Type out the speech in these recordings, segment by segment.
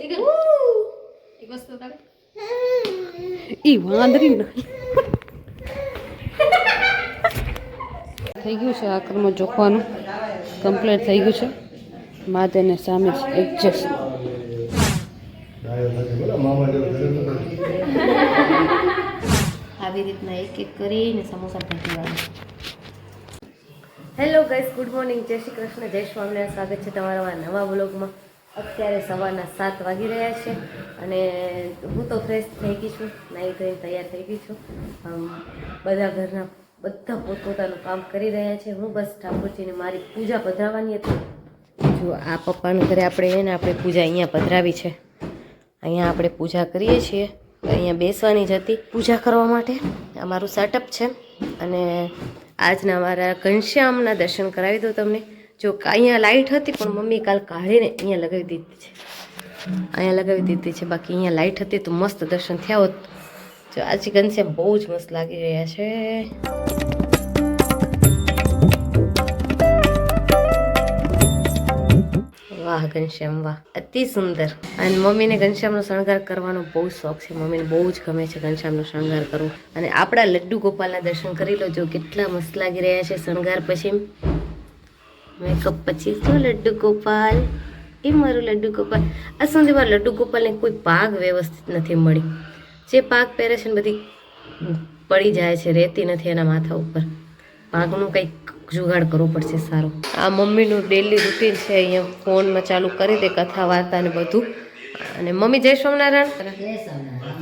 એક વસ્તુ ઈ વાંદરી થઈ ગયું છે આક્રમણ જોખવાનું કમ્પ્લીટ થઈ ગયું છે. માતેને સામે એડજસ્ટ આવી રીતના એક એક કરીને સમોસા ભાજી હેલો ગાઈસ ગુડ મોર્નિંગ જય શ્રી કૃષ્ણ જય સ્વામિનારાયણ. સ્વાગત છે તમારા નવા બ્લોગમાં અત્યારે સવારના સાત વાગી રહ્યા છે અને હું તો ફ્રેશ થઈ ગઈ છું નાહી ધોઈને તૈયાર થઈ ગઈ છું. બધા ઘરના બધા પોતપોતાનું કામ કરી રહ્યા છે. હું બસ ઠાકોરજીને મારી પૂજા પધરાવવાની હતી. જો આ પપ્પાનું ઘરે આપણે એને આપણે પૂજા અહીંયા પધરાવી છે. અહીંયા આપણે પૂજા કરીએ છીએ. અહીંયા બેસવાની જ હતી. પૂજા કરવા માટે આ મારું સેટઅપ છે. અને આજના મારા ઘનશ્યામના દર્શન કરાવી દઉં તમને. જો અહીંયા લાઇટ હતી, પણ મમ્મી કાલ કાઢીને અહીંયા લગાવી દીધી છે. અહીંયા લગાવી દીધી છે, બાકી અહીંયા લાઇટ હતી તો મસ્ત દર્શન થયા હોત. જો આજે ઘનશ્યામ બહુ જ મસ્ત લાગી રહ્યા છે. વાહ ઘનશ્યામ, વાહ. અતિ સુંદર. અને મમ્મીને ઘનશ્યામનો શણગાર કરવાનો બહુ શોખ છે. મમ્મીને બહુ જ ગમે છે ઘનશ્યામનો શણગાર કરવો. અને આપણા લડ્ડુ ગોપાલના દર્શન કરી લો જો કેટલા મસ્ત લાગી રહ્યા છે શણગાર પછી. મેકઅપ પછી શું લડ્ડુ ગોપાલ? એ મારું લડ્ડુ ગોપાલ? આ મારા લડ્ડુ ગોપાલને કોઈ પાગ વ્યવસ્થિત નથી મળી. જે પાગ પહેરે છે ને બધી પડી જાય છે, રહેતી નથી એના માથા ઉપર. પાકનું કંઈક જુગાડ કરવો પડશે સારો. આ મમ્મીનું ડેલી રૂટીન છે, અહીંયા ફોનમાં ચાલુ કરી દે કથા, વાર્તા ને બધું. અને મમ્મી જય સ્વામિનારાયણ.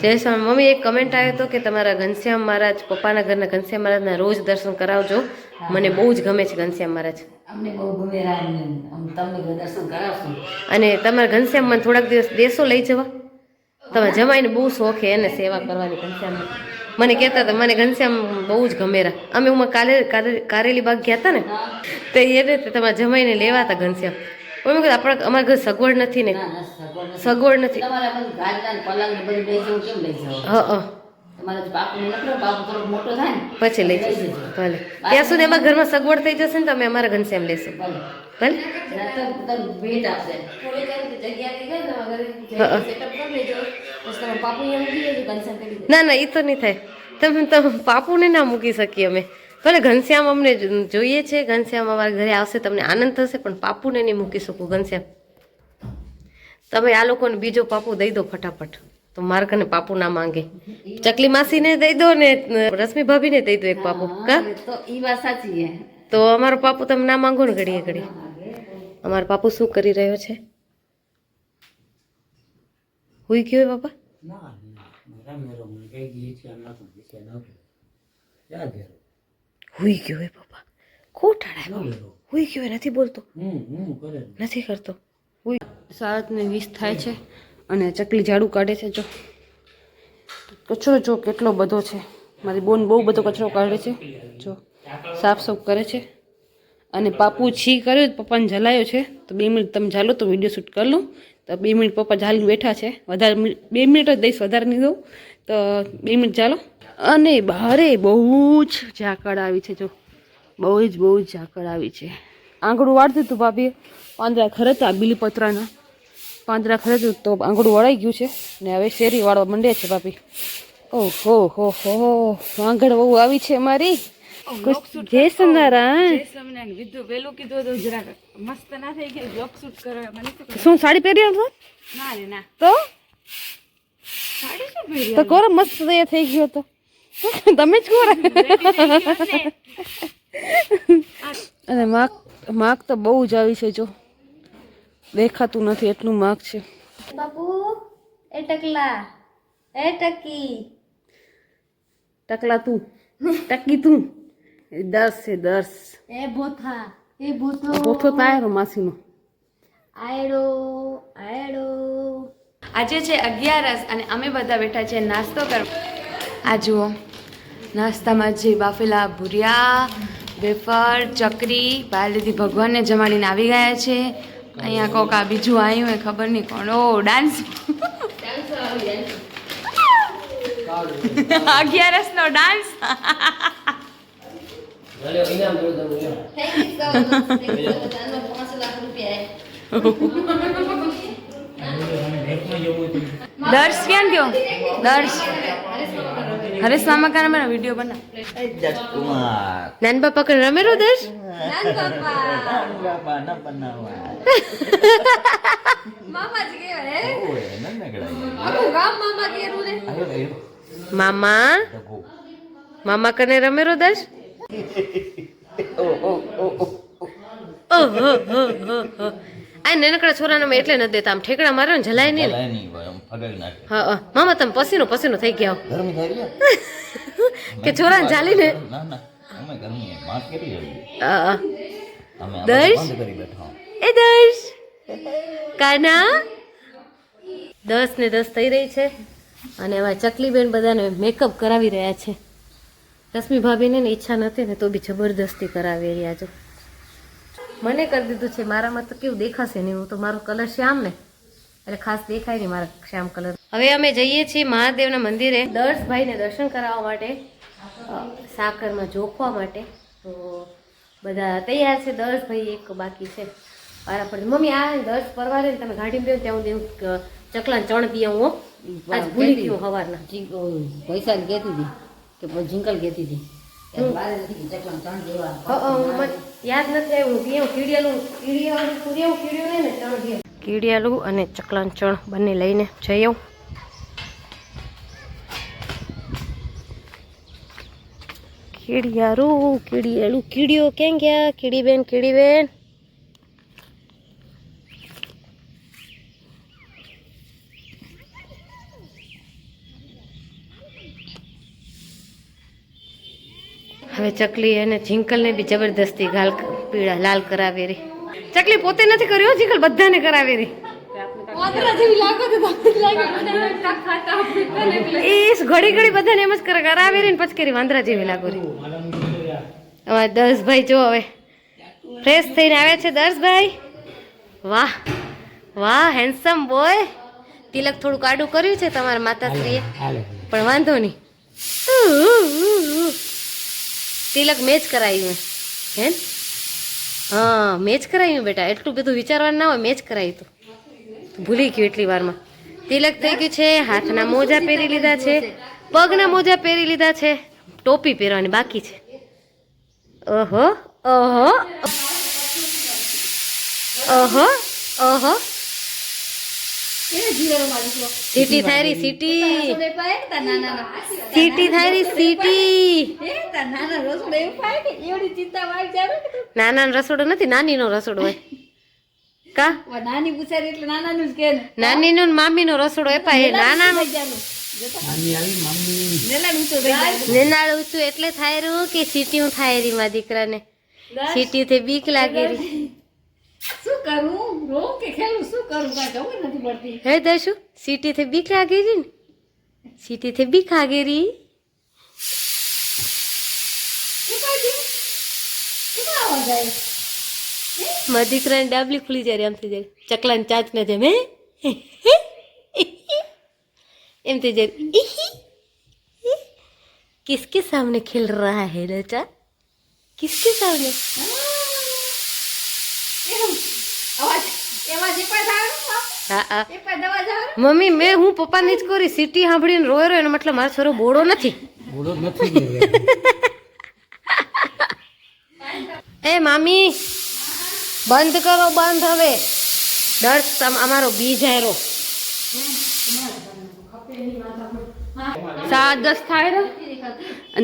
જય સ્વામી મમ્મી એક કમેન્ટ આવ્યો હતો કે તમારા ઘનશ્યામ મહારાજ પપ્પાના ઘરના ઘનશ્યામ મહારાજના રોજ દર્શન કરાવજો. મને બહુ જ ગમે છે ઘનશ્યામ મહારાજ. અમને બહુ ગમે તમને દર્શન કરાવશું. અને તમારા ઘનશ્યામ મને થોડાક દિવસ દેશો લઈ જવા. તમે જમાઈને બહુ શોખ છે એને સેવા કરવાની ઘનશ્યામ. મને કહેતા હતા મને ઘનશ્યામ બહુ જ ગમેરા અમે હું કાલે કારેલી બાગ ગયા હતા ને? તો એને રીતે તમારા જમાઈને લેવા હતા ઘનશ્યામ. મમ્મી કીધું આપણે અમારા ઘર સગવડ નથી ને. સગવડ નથી. હ હ. તમારે જો બાપુ ને નકરો બાપુ થોડો મોટો થાય ને પછી લઈ જશે ભલે. ત્યાં સુધી અમારા ઘરમાં સગવડ થઈ જશે ને તો અમે અમારા ઘનશ્યામ લેશું. ભલે. ના ના એ તો નહીં થાય. તમે તમે પાપુને ના મૂકી શકીએ અમે. ભલે ઘનશ્યામ અમને જોઈએ છે ઘનશ્યામ અમારા ઘરે આવશે તમને આનંદ થશે પણ પાપુને નહીં મૂકી શકું ઘનશ્યામ તમે આ લોકોને બીજો પાપુ દઈ દો ફટાફટ તો મારા કને પાપુ ના માંગે ચકલી માસીને દઈ દો ને રશ્મિ ભાભીને દઈ દો એક પાપુ કા તો ઈ વાત સાચી છે તો અમારો પાપુ તમે ના માંગો ને ઘડીએ ઘડી અમારો પાપુ શું કરી રહ્યો છે હુઈ ગયો હે બાપા હુઈ ગયો હે પપ્પા. ખોટાડા હુઈ ગયો નથી બોલતો. નથી કરતો. હુઈ સાત ને વીસ થાય છે અને ચકલી ઝાડુ કાઢે છે જો. કચરો જો કેટલો બધો છે. મારી બોન બહુ બધો કચરો કાઢે છે. જો સાફ સાફ કરે છે. અને પાપુ છી કર્યો પપ્પાને જલાયો છે. તો બે મિનિટ તમે ઝાલો તો વીડિયો શૂટ કરી લઉં. તો બે મિનિટ પપ્પા ઝાલીને બેઠા છે. વધારે બે મિનિટ જ દઈશ વધારે નહીં દઉં. તો બે મિનિટ ચાલો. અને બહારે બહુ જ ઝાકળ આવી છે જો. બહુ જ બહુ જ ઝાકળ આવી છે. આંગળું વાળતું હતું ભાભીએ પાંદડા ખરે હતા બીલીપત્રના. પાંદડા ખરે તો આંગળું વળાઈ ગયું છે. ને હવે શેરી વાળવા મંડે છે ભાભી. ઓહો હો હો આંગળ બહુ આવી છે મારી. જય સનારાયણ વિધુ પેલું કીધું હતું જરાક. મસ્ત ના થઈ ગયું. બ્લોક શૂટ કરવા. મને શું સાડી પહેરી આવતો ના ના. તો? તો કોરો મસ્ત તૈયાર થઈ ગયો તો. તમે જ કોરા. અને માક માક તો બહુ જ આવી છે જો. દેખાતું નથી એટલું માક છે. બાપુ એ ટકલા. એ ટકી. ટકલા તું. ટકી તું. એ દર્શ છે દસ એ બોથા એ બોથો. પોથો તાયરો માસીનો. આયડો આયડો આજે છે અગિયારસ અને અમે બધા બેઠા છે નાસ્તો કરવા. આ જુઓ નાસ્તામાં છે બાફેલા ભૂરિયા વેફર ચકરી પાલેથી ભગવાનને જમાડીને આવી ગયા છે. અહીંયા કોક આ બીજું આવ્યું હોય ખબર નહીં કોણ. ઓ ડાન્સ. અગિયારસનો ડાન્સ. પાંચ લાખ રૂપિયા દર્શ ક્યાં ગયો દર્શ. હરેશ મામા કાને મારા વીડિયો બના નાન બાપા કને રમેરો દર્શ? બાપા ના બનાવા મામા? જી કે રે ઓય નંદગડા આખું ગામ મામા કેરું ને આયો આયો મામા મામા કને રમેરો દર્શ? ઓ ઓ ઓ ઓ ઓ ઓ ઓ હો. આ નાનકડા છોરાને મેં એટલે નથી દેતા આમ ઠેકડા મારે ને જલાય નહીં જલાય નહીં ભાઈ આમ ફગાવી નાખે. હા હા. મામા તમે પસીનો પસીનો થઈ ગયા ગરમી થઈ ગયા કે છોરાને ચાલીને ના ના. અમે ગરમી માસ કેટલી જલ્દી હા. અમે દર્શ? કરી એ દર્શ? કાના? દસ ને દસ થઈ રહી છે. અને એમાં ચકલીબેન બધાને મેકઅપ કરાવી રહ્યા છે. રશ્મિ ભાભીને ને ઈચ્છા નથી ને તો બી જબરદસ્તી કરાવી રહ્યા છો. મને કરી દીધું છે. મારામાં તો કેવું દેખાશે નહીં. હું તો મારો કલર શ્યામ ને. એટલે ખાસ દેખાય નહીં મારા શ્યામ કલર હવે અમે જઈએ છીએ મહાદેવના મંદિરે. દર્શભાઈને દર્શન કરાવવા માટે સાકરમાં જોખવા માટે. તો બધા તૈયાર છે. દર્શભાઈ એક બાકી છે. વારા પર મમ્મી આ દર્શ પરવારે ને તમે ગાડી પીઓ ત્યાં હું ચકલા ચણ પીએ હું. આજ ભૂલી ગયું હવારના. પૈસા કહેતી હતી કે જિંકલ કહેતી હતી. ચકલા ચણ મને યાદ નથી આવ્યું. પીએ કીડિયાલું કીડિયાલું કીડિયું કીડ્યું નહીં ને, ત્રણ પીએ કીડિયાલું અને ચકલાન ચણ બંને લઈને જઈ આવું. કીડિયારું, કીડિયાલું. કીડિયો ક્યાં ગયા? કીડીબેન કીડીબેન? હવે ચકલી અને જિંકલને બી જબરદસ્તી ગાલ પીળા લાલ કરાવી રહી ચકલી પોતે નથી કર્યો જિંકલ બધાને કરાવી રહી ઈસ ઘડી ઘડી બધાને એમ જ કરે કરાવી રહી ને પછી કરી વાંદરા જેવી લાગો રહી હવે દર્શભાઈ જો હવે ફ્રેશ થઈને આવ્યા છે દર્શભાઈ વાહ વાહ હેન્ડસમ બોય તિલક થોડું કાડું કર્યું છે તમારા માતાશ્રીએ. પણ વાંધો નહીં. તિલક મેચ કરાયું હે હા, મેચ કરાયું બેટા. એટલું બધું વિચારવાનું ના હોય, મેચ કરાયું તું. ભૂલી ગયું એટલી વારમાં. તિલક થઈ ગયું છે, હાથના મોજા પહેરી લીધા છે, પગના મોજા પહેરી લીધા છે, ટોપી પહેરવાની બાકી છે. ઓહો ઓહો ઓહો ઓહો સીટી થાય રહી સીટી સીટી થાય રહી સીટી નાના રસોડો નથી નાનીનો રસોડો હોય. કા? નાની પૂછારી એટલે નાનાનું જ કે નાની નાનીનો મામી મામીનો રસોડો એપાય એ નાના નેનાળ ઊંચું એટલે થાય રહ્યું કે સીટીયું થાય રહી મારા દીકરાને? સીટીયું થી બીક લાગે રહી. શું કરું? રોઉં કે ખેલું? શું કરું? કાંઈ ખબર નથી પડતી. હે દશુ સીટીથી બીક લાગી રહી ને? સીટીથી બીક લાગી રહી? મારા દીકરાની ડાબલી ખુલી જાય એમ થઈ જાય. ચકલા ને ચાંચ ને જેમ હે? એમ થઈ જાય. કિસકે સામને ખીલ રહા હે લચા કિસકે સામને? મમ્મી મેં હું પપ્પાની જ કરી સીટી સાંભળીને રોય રહ્યો એનો મતલબ મારો છોરો બોડો નથી. એ મામી બંધ કરો બંધ હવે. દર્શ તમ- અમારો બીજ જાયરો સાત દસ થાય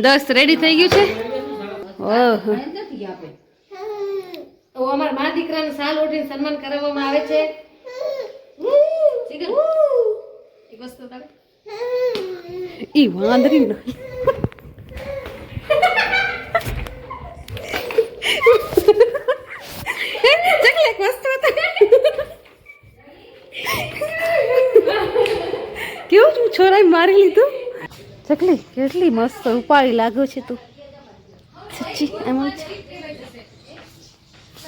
દસ રેડી થઈ ગયું છે? ઓહો. ઓ અમારા મા દીકરાને સાલ ઓઢીને સન્માન કરવામાં આવે છે. એક વસ્તુ ઈ વાંદરી. કેવું છું છોરાએ મારી લીધું? ચકલી, કેટલી મસ્ત ઉપાડી લાગ્યો છે તું. સચ્ચી, એમાં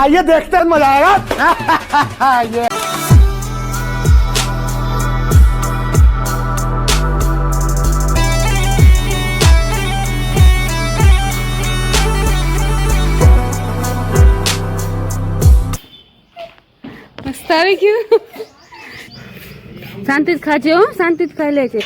સારું હે ચકલી आइए देखते हैं मजा आएगा ये મસ્ત આવી ગયું શાંતિ ખાજે હો શાંતિ ખાઈ લે છે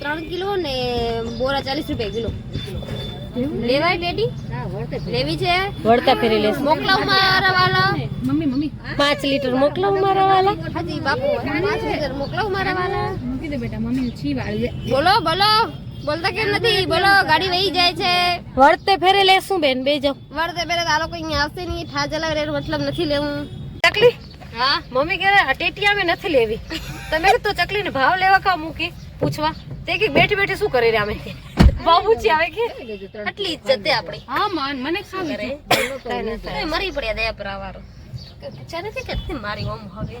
ત્રણ કિલો ને બોરા ચાલીસ રૂપિયા કિલો. લેવાય બેટી? લેવી છે? વળતા ફેરી લેસ મોકલાવ મારા વાલા? પાંચ લીટર મોકલાવ મારા વાલા? હાજી બાપુ પાંચ લીટર મોકલાવ મારા વાલા? બોલો બોલો. બોલતા કેમ નથી? બોલો ગાડી વહી જાય છે. વળતે ફેરે લેશું બેન બે જાવ વળતે ફેરે આ લોકો અહીંયા આવશે નહીં. ઠા જલાવે એનો મતલબ નથી લેવું. ચકલી? હા? મમ્મી કહે આ ટેટી અમે નથી લેવી. તમે તો ચકલીને ભાવ લેવા કા મૂકી પૂછવા. તે કે બેઠી બેઠી શું કરી રહ્યા અમે? કે ભાવ પૂછી આવે કે. આટલી ઇજ્જત આપણી. હા માન મને શું કરે મરી પડ્યા દયા પર આવારો ઈચ્છા નથી મારી ઓમ હવે?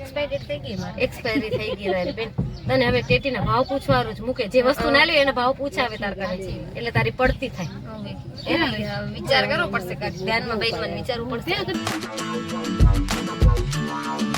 એક્સપાયરી થઈ ગઈ મારી. એક્સપાયરી થઈ ગઈ તારી બેન. તને હવે ટેટીના ભાવ પૂછવાનું જ મૂકે. જે વસ્તુ ના લે એના ભાવ પૂછાવે તાર કરે એટલે તારી પડતી થાય. હવે વિચાર કરવો પડશે ધ્યાનમાં બેસવાનું વિચારવું પડશે. Wow.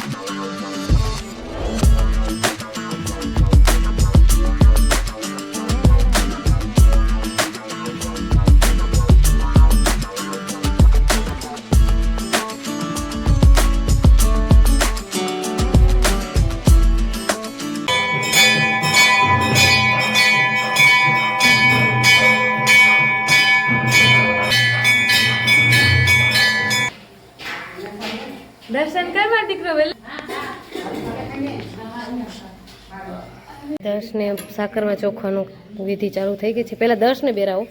દર્શને સાકરમાં ચોખવાનું વિધિ ચાલુ થઈ ગઈ છે. પહેલાં દર્શને બેરાવો.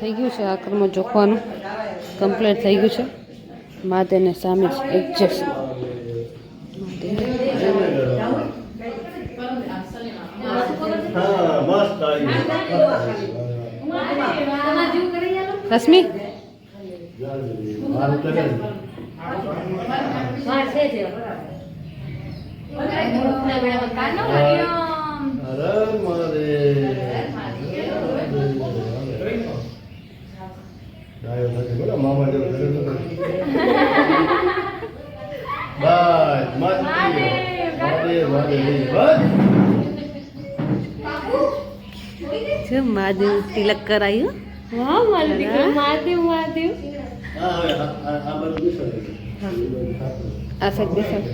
થઈ ગયું છે સાકરમાં ચોખવાનું. કમ્પ્લીટ થઈ ગયું છે. માતેને સામે જ એડજસ્ટ રશ્મિ? છે મહાદેવ તિલક કરાયું વાહ મારો દીકરો મહાદેવ મહાદેવ આ સાઈડ બેસાડ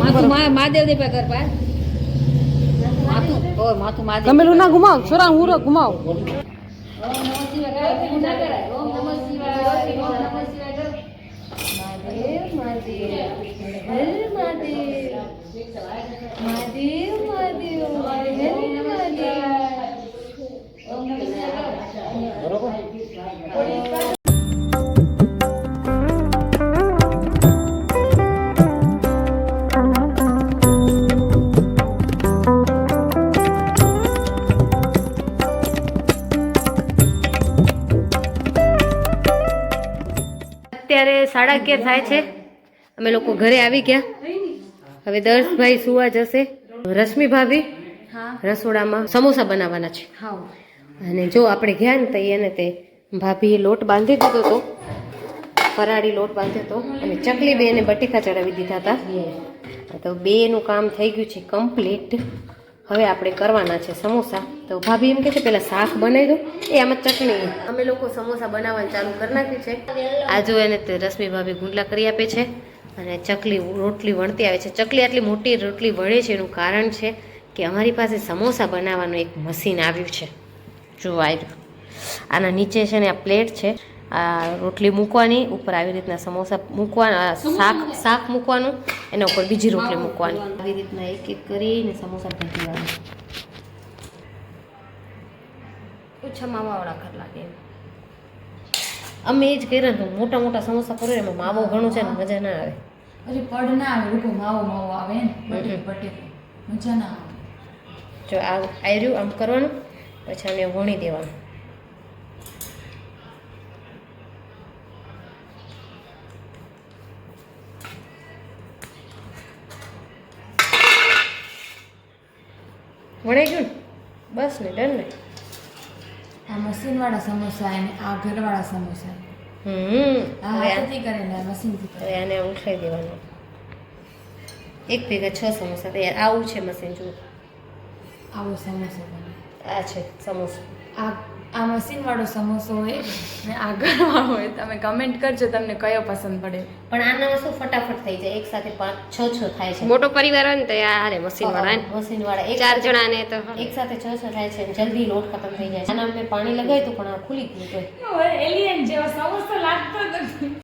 માથું મા- મહાદેવ દે પે કર પાર. માથું ઓ માથું મહાદેવ કમેલું ના ઘુમાવ છોરા હું ઘુમાવ અત્યારે સાડા અગિયાર થાય છે? અમે લોકો ઘરે આવી ગયા. હવે દર્શભાઈ સુવા જશે. રશ્મિ ભાભી રસોડામાં સમોસા બનાવવાના છે. અને જો આપણે ગયા ને તો એને તે ભાભીએ લોટ બાંધી દીધો હતો ફરાળી લોટ બાંધ્યો હતો અને ચકલી બે એને બટેકા ચડાવી દીધા હતા. તો બેનું કામ થઈ ગયું છે કમ્પ્લીટ હવે આપણે કરવાના છે સમોસા. તો ભાભી એમ કે છે, પેલા શાક બનાવી દો. એ આમાં ચટણી. અમે લોકો સમોસા બનાવવાનું ચાલુ કરી નાખ્યું છે. આ જો એને રશ્મિ ભાભી ગુંડલા કરી આપે છે અને ચકલી રોટલી વણતી આવે છે. ચકલી આટલી મોટી રોટલી વળે છે, એનું કારણ છે કે અમારી પાસે સમોસા બનાવવાનું એક મશીન આવ્યું છે. જો આવ્યું આના નીચે છે ને આ પ્લેટ છે. આ રોટલી મૂકવાની ઉપર આવી રીતના સમોસા મૂકવાના શાક શાક મૂકવાનું એના ઉપર બીજી રોટલી મૂકવાની. આવી રીતના એક એક કરીને સમોસા ભરી દેવાના ઓછા માવાવાળા ખર લાગે અમે એ જ કર્યા ને મોટા મોટા સમોસા કરો એમાં માવો ઘણો છે ને મજા ના આવે. અરે પડ ના આવે લોકો માવો માવો આવે ને મજા ના આવે. જો આ આયર્યું આમ કરવાનું પછી આને વણી દેવાનું. વણાઈ ગયું ને? બસ ને ડન ને. આ મશીનવાળા સમોસા અને આ ઘરવાળા સમોસા. હમ આ આ- હાથેથી કરેલા મશીનથી હવે આને ઉઠાઈ દેવાનું. એક ભેગા છ સમોસા તૈયાર. આવું છે મશીન જુઓ. આવું સમોસા આ છે સમોસા. આ આ મશીનવાળો સમોસો હોય ને આ ઘરવાળો હોય તમે કમેન્ટ કરજો તમને કયો પસંદ પડે. પણ આનામાં શું ફટાફટ થઈ જાય એક સાથે પાંચ છ છ થાય છે. મોટો પરિવાર હોય ને તો આ મશીનવાળા મશીનવાળા ને. એક ચાર જણા ને તો એક સાથે છ છ થાય છે અને જલ્દી લોટ ખતમ થઈ જાય છે. આના મેં પાણી લગાવ્યું પણ આ ખુલી ગયું એલિયન જેવો સમોસો લાગતો નથી.